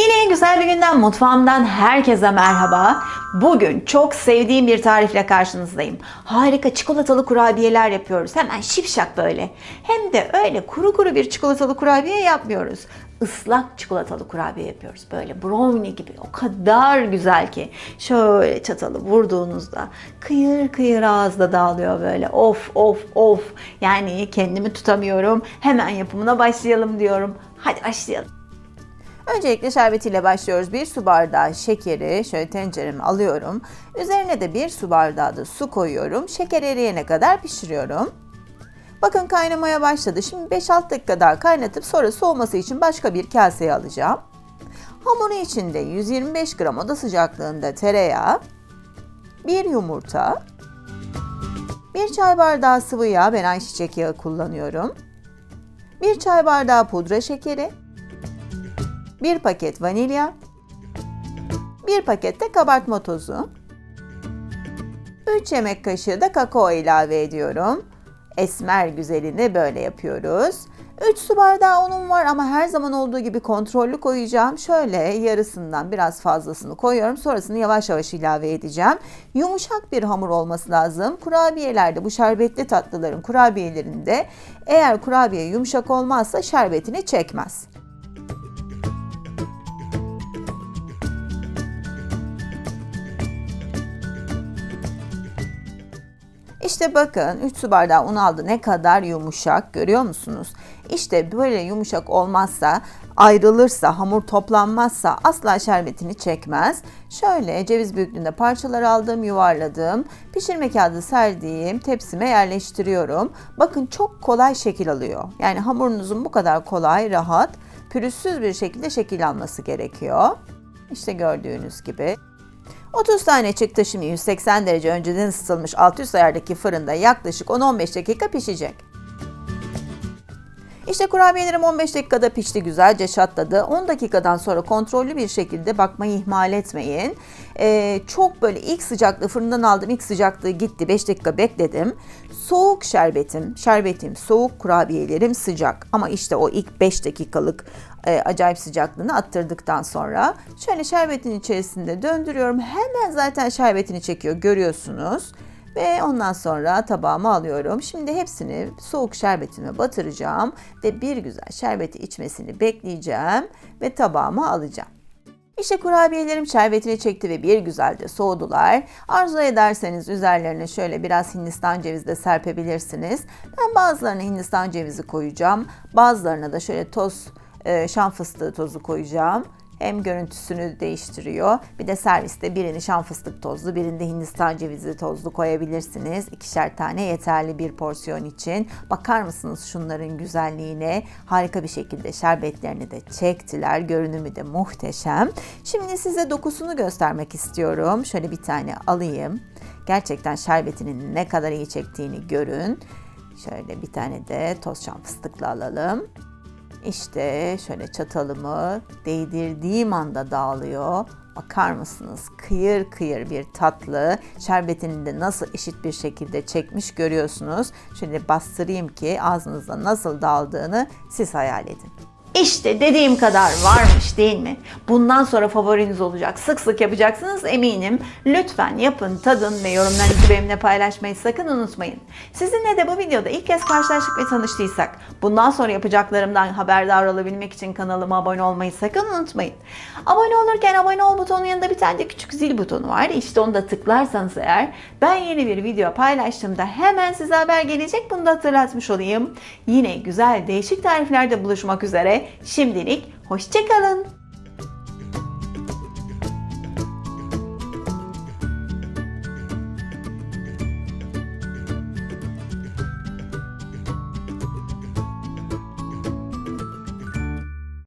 Yine güzel bir günden mutfağımdan herkese merhaba. Bugün çok sevdiğim bir tarifle karşınızdayım. Harika çikolatalı kurabiyeler yapıyoruz. Hemen şipşak böyle. Hem de öyle kuru kuru bir çikolatalı kurabiye yapmıyoruz. Islak çikolatalı kurabiye yapıyoruz. Böyle brownie gibi. O kadar güzel ki. Şöyle çatalı vurduğunuzda kıyır kıyır ağızda dağılıyor böyle. Of of of. Yani kendimi tutamıyorum. Hemen yapımına başlayalım diyorum. Hadi başlayalım. Öncelikle şerbetiyle başlıyoruz. Bir su bardağı şekeri şöyle tencereme alıyorum. Üzerine de bir su bardağı da su koyuyorum. Şeker eriyene kadar pişiriyorum. Bakın kaynamaya başladı. Şimdi 5-6 dakika daha kaynatıp sonra soğuması için başka bir kaseye alacağım. Hamuru içinde 125 gram oda sıcaklığında tereyağı, bir yumurta, bir çay bardağı sıvı yağ, ben ayçiçek yağı kullanıyorum. Bir çay bardağı pudra şekeri, bir paket vanilya, bir paket de kabartma tozu, 3 yemek kaşığı da kakao ilave ediyorum. Esmer güzelini böyle yapıyoruz. 3 su bardağı unum var ama her zaman olduğu gibi kontrollü koyacağım. Şöyle yarısından biraz fazlasını koyuyorum. Sonrasını yavaş yavaş ilave edeceğim. Yumuşak bir hamur olması lazım. Kurabiyelerde bu şerbetli tatlıların kurabiyelerinde eğer kurabiye yumuşak olmazsa şerbetini çekmez. İşte bakın 3 su bardağı un aldı ne kadar yumuşak görüyor musunuz? İşte böyle yumuşak olmazsa ayrılırsa hamur toplanmazsa asla şerbetini çekmez. Şöyle ceviz büyüklüğünde parçalar aldım yuvarladım. Pişirme kağıdı serdiğim tepsime yerleştiriyorum. Bakın çok kolay şekil alıyor. Yani hamurunuzun bu kadar kolay rahat pürüzsüz bir şekilde şekil alması gerekiyor. İşte gördüğünüz gibi. 30 tane çıktı şimdi 180 derece önceden ısıtılmış 600 ayardaki fırında yaklaşık 10-15 dakika pişecek. İşte kurabiyelerim 15 dakikada pişti güzelce çatladı. 10 dakikadan sonra kontrollü bir şekilde bakmayı ihmal etmeyin. Ee, çok böyle ilk sıcaklığı fırından aldım ilk sıcaklığı gitti 5 dakika bekledim. Soğuk şerbetim, şerbetim soğuk kurabiyelerim sıcak. Ama işte o ilk 5 dakikalık e, acayip sıcaklığını attırdıktan sonra şöyle şerbetin içerisinde döndürüyorum. Hemen zaten şerbetini çekiyor görüyorsunuz. Ve ondan sonra tabağıma alıyorum. Şimdi hepsini soğuk şerbetime batıracağım ve bir güzel şerbeti içmesini bekleyeceğim ve tabağıma alacağım. İşte kurabiyelerim şerbetini çekti ve bir güzel de soğudular. Arzu ederseniz üzerlerine şöyle biraz Hindistan cevizi de serpebilirsiniz. Ben bazılarına Hindistan cevizi koyacağım. Bazılarına da şöyle toz şan fıstığı tozu koyacağım. Hem görüntüsünü değiştiriyor. Bir de serviste birini şan fıstık tozlu, birinde Hindistan cevizi tozlu koyabilirsiniz. İkişer tane yeterli bir porsiyon için. Bakar mısınız şunların güzelliğine? Harika bir şekilde şerbetlerini de çektiler. Görünümü de muhteşem. Şimdi size dokusunu göstermek istiyorum. Şöyle bir tane alayım. Gerçekten şerbetinin ne kadar iyi çektiğini görün. Şöyle bir tane de toz şan fıstıklı alalım. İşte şöyle çatalımı değdirdiğim anda dağılıyor. Bakar mısınız? Kıyır kıyır bir tatlı. Şerbetini de nasıl eşit bir şekilde çekmiş görüyorsunuz. Şöyle bastırayım ki ağzınızda nasıl dağıldığını siz hayal edin. İşte dediğim kadar varmış değil mi? Bundan sonra favoriniz olacak. Sık sık yapacaksınız eminim. Lütfen yapın, tadın ve yorumlarınızı benimle paylaşmayı sakın unutmayın. Sizinle de bu videoda ilk kez karşılaştık ve tanıştıysak bundan sonra yapacaklarımdan haberdar olabilmek için kanalıma abone olmayı sakın unutmayın. Abone olurken abone ol butonunun yanında bir tane de küçük zil butonu var. İşte onu da tıklarsanız eğer ben yeni bir video paylaştığımda hemen size haber gelecek. Bunu da hatırlatmış olayım. Yine güzel değişik tariflerde buluşmak üzere. Şimdilik hoşçakalın.